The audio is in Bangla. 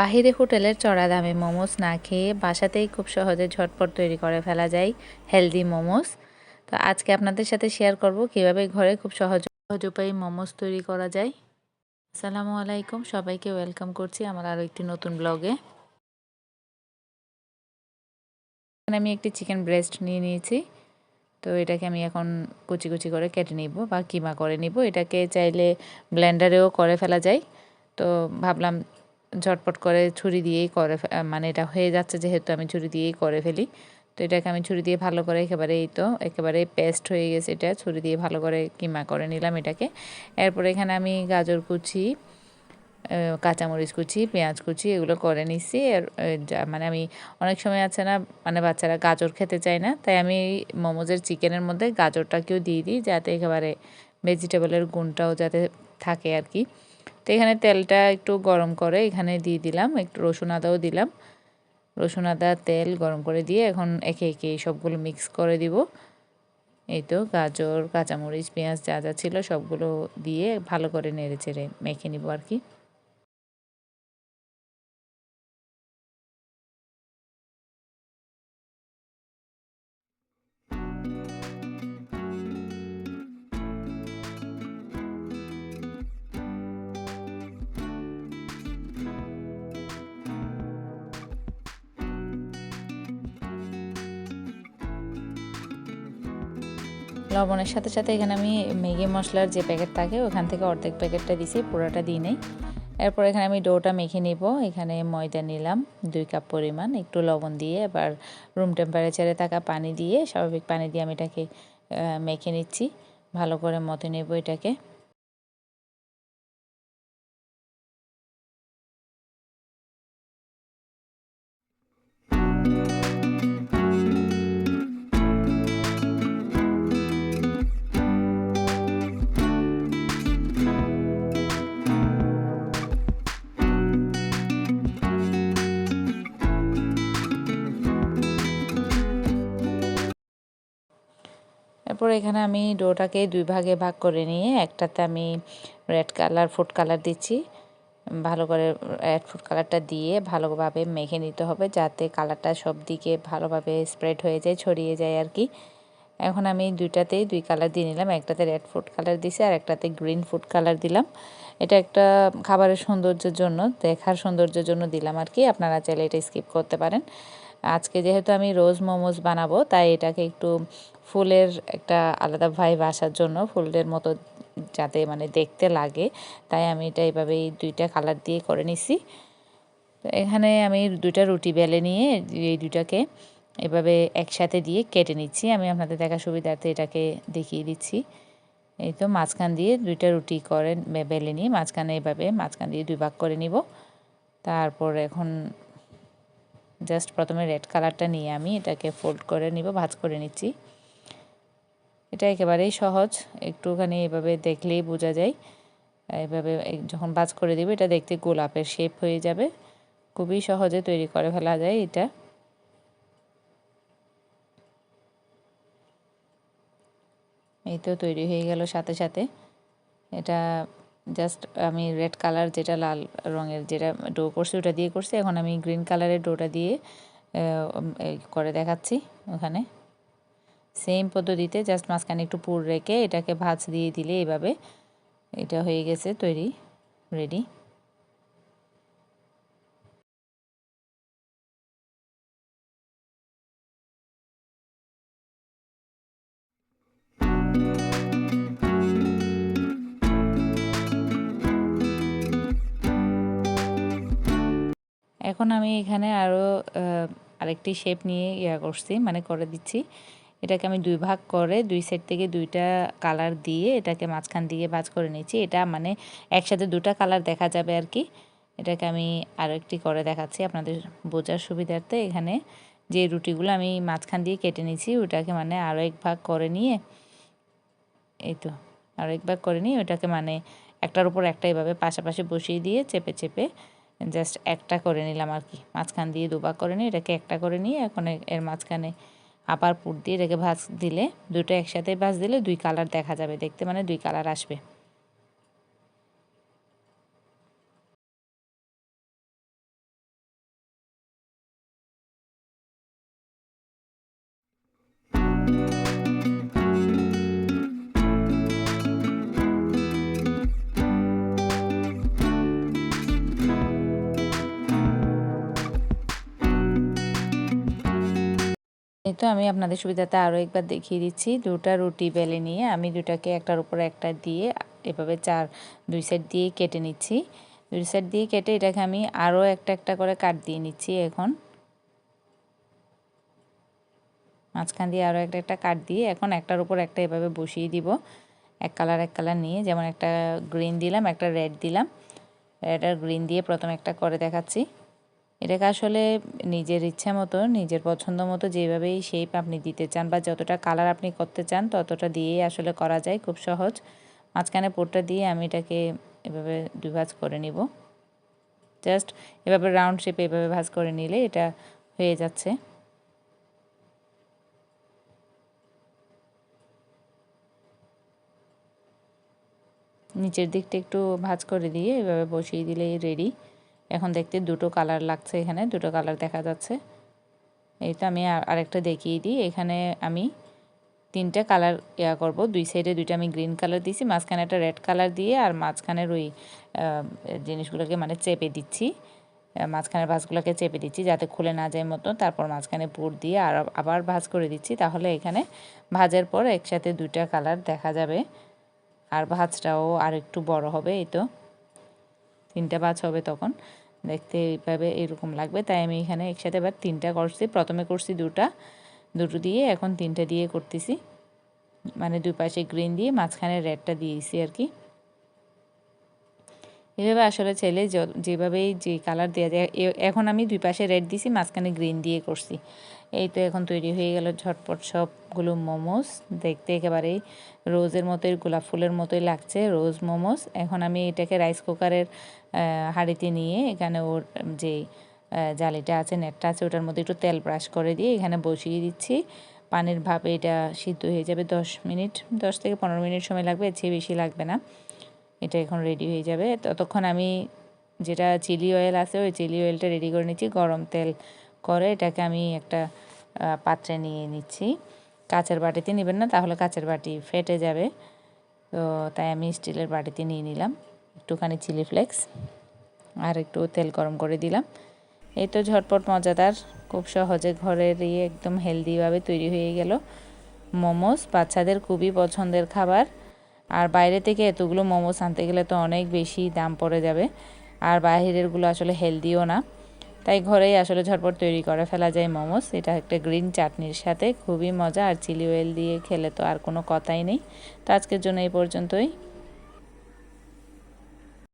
বাহিরে হোটেলের চড়া দামে মোমোস না খেয়ে বাসাতেই খুব সহজে ঝটপট তৈরি করে ফেলা যায় হেলদি মোমোস। তো আজকে আপনাদের সাথে শেয়ার করব কীভাবে ঘরে খুব সহজ সহজ উপায়ে মোমোস তৈরি করা যায়। আসসালামু আলাইকুম, সবাইকে ওয়েলকাম করছি আমার আরও একটি নতুন ব্লগে। এখানে আমি একটি চিকেন ব্রেস্ট নিয়ে নিয়েছি। তো এটাকে আমি এখন কুচি কুচি করে কেটে নিব বা কিমা করে নিব। এটাকে চাইলে ব্লেন্ডারেও করে ফেলা যায়। তো ভাবলাম ঝটপট করে ছুরি দিয়েই করে মানে এটা হয়ে যাচ্ছে যেহেতু আমি ছুরি দিয়েই করে ফেলি। তো এটাকে আমি ছুরি দিয়ে ভালো করে একেবারে এই তো, একেবারে পেস্ট হয়ে গেছে এটা, ছুরি দিয়ে ভালো করে কিমা করে নিলাম এটাকে। এরপর এখানে আমি গাজর কুচি কাঁচামরিচ কুচি, পেঁয়াজ কুচি এগুলো করে আর মানে আমি, অনেক সময় আছে না মানে বাচ্চারা গাজর খেতে চায় না, তাই আমি মোমোজের চিকেনের মধ্যে গাজরটাকেও দিয়ে দিই যাতে একেবারে ভেজিটেবলের গুণটাও যাতে থাকে আর কি। তো এখানে তেলটা একটু গরম করে এখানে দিয়ে দিলাম, একটু রসুন আদাও দিলাম। রসুন আদা, তেল গরম করে দিয়ে এখন একে একে সবগুলো মিক্স করে দিব। এই তো গাজর, কাঁচামরিচ, পেঁয়াজ যা যা ছিল সবগুলো দিয়ে ভালো করে নেড়ে চেড়ে মেখে নিব আর কি। লবণের সাথে সাথে এখানে আমি ম্যাগি মশলার যে প্যাকেট থাকে, ওখান থেকে অর্ধেক প্যাকেটটা দিছি, পুরোটা দিই নেই। এরপর এখানে আমি ডোটা মেখে নিব। এখানে ময়দা নিলাম, দুই কাপ পরিমাণ, একটু লবণ দিয়ে এবার রুম টেম্পারেচারে থাকা পানি দিয়ে, স্বাভাবিক পানি দিয়ে আমি এটাকে মেখে নিচ্ছি। ভালো করে মতো নেব এটাকে। এরপর এখানে আমি ডোটাকে দুই ভাগে ভাগ করে নিয়ে একটাতে আমি রেড কালার, ফুড কালার দিচ্ছি। ভালো করে রেড ফুড কালারটা দিয়ে ভালোভাবে মেখে নিতে হবে যাতে কালারটা সব দিকে ভালোভাবে স্প্রেড হয়ে যায়, ছড়িয়ে যায় আর কি। এখন আমি দুইটাতেই দুই কালার দিয়ে নিলাম, একটাতে রেড ফুড কালার দিছি আর একটাতে গ্রিন ফুড কালার দিলাম। এটা একটা খাবারের সৌন্দর্যের জন্য, দেখার সৌন্দর্যের জন্য দিলাম আর কি, আপনারা চাইলে এটা স্কিপ করতে পারেন। আজকে যেহেতু আমি রোজ মোমোজ বানাবো, তাই এটাকে একটু ফুলের একটা আলাদা ভাইব আসার জন্য, ফুলের মতো যাতে মানে দেখতে লাগে, তাই আমি এটা এইভাবে এই দুইটা কালার দিয়ে করে নিছি। এখানে আমি দুইটা রুটি বেলে নিয়ে এই দুইটাকে এভাবে একসাথে দিয়ে কেটে নিচ্ছি। আমি আপনাদের দেখা সুবিধার্থে এটাকে দেখিয়ে দিচ্ছি। এই তো মাঝখান দিয়ে দুইটা রুটি করে বেলে নিয়ে মাঝখানে এভাবে মাঝখান দিয়ে দুই ভাগ করে নিব। তারপর এখন জাস্ট প্রথমে রেড কালারটা নিয়ে আমি এটাকে ফোল্ড করে নিব, ভাজ করে নিচ্ছি। এটা একেবারেই সহজ, একটুখানি এভাবে দেখলেই বোঝা যায়। এভাবে যখন ভাজ করে দিব, এটা দেখতে গোলাপের শেপ হয়ে যাবে। খুবই সহজে তৈরি করে ফেলা যায় এটা। এই তো তৈরি হয়ে গেল সাথে সাথে। এটা জাস্ট আমি রেড কালার যেটা লাল রঙের যেটা ডো করছি, ওটা দিয়ে করছি। এখন আমি গ্রিন কালারের ডোটা দিয়ে করে দেখাচ্ছি ওখানে। সেম পদ্ধতিতে জাস্ট মাঝখানে একটু পুর রেখে এটাকে ভাজ দিয়ে দিলে এভাবে এটা হয়ে গেছে তৈরি রেডি এখন আমি এখানে আরও আরেকটি শেপ নিয়ে ইয়া করছি মানে করে দিচ্ছি। এটাকে আমি দুই ভাগ করে, দুই সাইড থেকে দুইটা কালার দিয়ে এটাকে মাঝখান দিয়ে ভাজ করে নিয়েছি। এটা মানে একসাথে দুটা কালার দেখা যাবে আর কি। এটাকে আমি আরও একটি করে দেখাচ্ছি আপনাদের বোঝার সুবিধার্থে। এখানে যে রুটিগুলো আমি মাঝখান দিয়ে কেটে নিয়েছি, ওটাকে মানে আরও এক ভাগ করে নিয়ে, এই তো আরও এক ভাগ করে নিয়ে ওটাকে মানে একটার উপর একটা এভাবে পাশাপাশি বসিয়ে দিয়ে চেপে চেপে জাস্ট একটা করে নিলাম আর কি। মাঝখান দিয়ে দুবার করে নিয়ে এটাকে একটা করে নিয়ে এখন এর মাঝখানে আবার পুট দিয়ে এটাকে ভাজ দিলে, দুটো একসাথে ভাজ দিলে দুই কালার দেখা যাবে দেখতে মানে দুই কালার আসবে। তো আমি আপনাদের সুবিধাতে আরও একবার দেখিয়ে দিচ্ছি। দুটা রুটি বেলে নিয়ে আমি দুটাকে একটার উপর একটা দিয়ে এভাবে চার, দুই সাইড দিয়ে কেটে নিচ্ছি। দুই সাইড দিয়ে কেটে এটাকে আমি আরও একটা একটা করে কাট দিয়ে নিচ্ছি এখন। মাঝখান দিয়ে আরও একটা একটা কাট দিয়ে এখন একটার উপর একটা এভাবে বসিয়ে দিব। এক কালার এক কালার নিয়ে যেমন একটা গ্রিন দিলাম, একটা রেড দিলাম। রেড আর গ্রিন দিয়ে প্রথম একটা করে দেখাচ্ছি। এটাকে আসলে নিজের ইচ্ছা মতো, নিজের পছন্দ মতো যেভাবেই শেপ আপনি দিতে চান বা যতটা কালার আপনি করতে চান ততটা দিয়েই আসলে করা যায় খুব সহজ। মাঝখানে পোটটা দিয়ে আমি এটাকে এভাবে দুই ভাজ করে নিব। জাস্ট এভাবে রাউন্ড শেপে এভাবে ভাজ করে নিলে এটা হয়ে যাচ্ছে। নিচের দিকটা একটু ভাজ করে দিয়ে এভাবে বসিয়ে দিলেই রেডি এখন দেখতে দুটো কালার লাগছে এখানে, দুটো কালার দেখা যাচ্ছে। এই তো আমি আরেকটা দেখিয়ে দিই। এখানে আমি তিনটা কালার ইয়া করব। দুই সাইডে দুইটা আমি গ্রিন কালার দিয়েছি, মাঝখানে একটা রেড কালার দিয়ে আর মাঝখানের ওই জিনিসগুলোকে মানে চেপে দিচ্ছি। মাঝখানের ভাঁজগুলোকে চেপে দিচ্ছি যাতে খুলে না যায় মতো। তারপর মাঝখানে পুর দিয়ে আর আবার ভাজ করে দিচ্ছি। তাহলে এখানে ভাজের পর একসাথে দুইটা কালার দেখা যাবে। আর ভাজটাও আর একটু বড় হবে, এই তো। তিনটা ভাজ হবে তখন। দেখতে এইভাবে এরকম লাগবে। তাই আমি এখানে একসাথে এবার তিনটা করছি প্রথমে করছি দুটা। দুটো দিয়ে এখন তিনটা দিয়ে করতেছি। মানে দুই পাশে গ্রিন দিয়ে মাঝখানে রেডটা দিয়েছি আর কি। এভাবে আসলে ছেলে যেভাবেই যে কালার দেওয়া যায় এখন আমি দুই পাশে রেড দিছি, মাঝখানে গ্রিন দিয়ে করছি। এই তো এখন তৈরি হয়ে গেল ঝটপট সবগুলো মোমোস। দেখতে একেবারেই রোজের মতোই, গোলাপ ফুলের মতোই লাগছে, রোজ মোমোস। এখন আমি এটাকে রাইস কুকারের হাঁড়িতে নিয়ে এখানে ওর যে জালিটা আছে নেটটা আছে, ওটার মধ্যে একটু তেল ব্রাশ করে দিয়ে এখানে বসিয়ে দিচ্ছি। পানির ভাবে এটা সিদ্ধ হয়ে যাবে দশ মিনিট, দশ থেকে পনেরো মিনিট সময় লাগবে, এর চেয়ে বেশি লাগবে না। এটা এখন রেডি হয়ে যাবে। ততক্ষণ আমি যেটা চিলি অয়েল আছে, ওই চিলি অয়েলটা রেডি করে নিচ্ছি, গরম তেল করে, এটাকে আমি একটা পাত্রে নিয়ে নিচ্ছি। কাচের বাটিতে নেবেন না, তাহলে কাচের বাটি ফেটে যাবে। তো তাই আমি স্টিলের বাটিতে নিয়ে নিলাম। একটুখানি চিলি ফ্লেক্স আর একটু তেল গরম করে দিলাম। এই তো ঝটপট মজাদার, খুব সহজে ঘরেরই একদম হেলদিভাবে তৈরি হয়ে গেল। মোমোস, বাচ্চাদের খুবই পছন্দের খাবার। আর বাইরে থেকে এতগুলো মোমোস আনতে গেলে তো অনেক বেশি দাম পড়ে যাবে। আর বাইরেরগুলো আসলে হেলদিও না। তাই ঘরেই আসলে ঝটপট তৈরি করে ফেলা যায় মোমোস। এটা একটা গ্রিন চাটনির সাথে, খুবই মজা। আর চিলি অয়েল দিয়ে খেলে তো আর কোনো কথাই নেই। তো আজকের জন্য এই পর্যন্তই।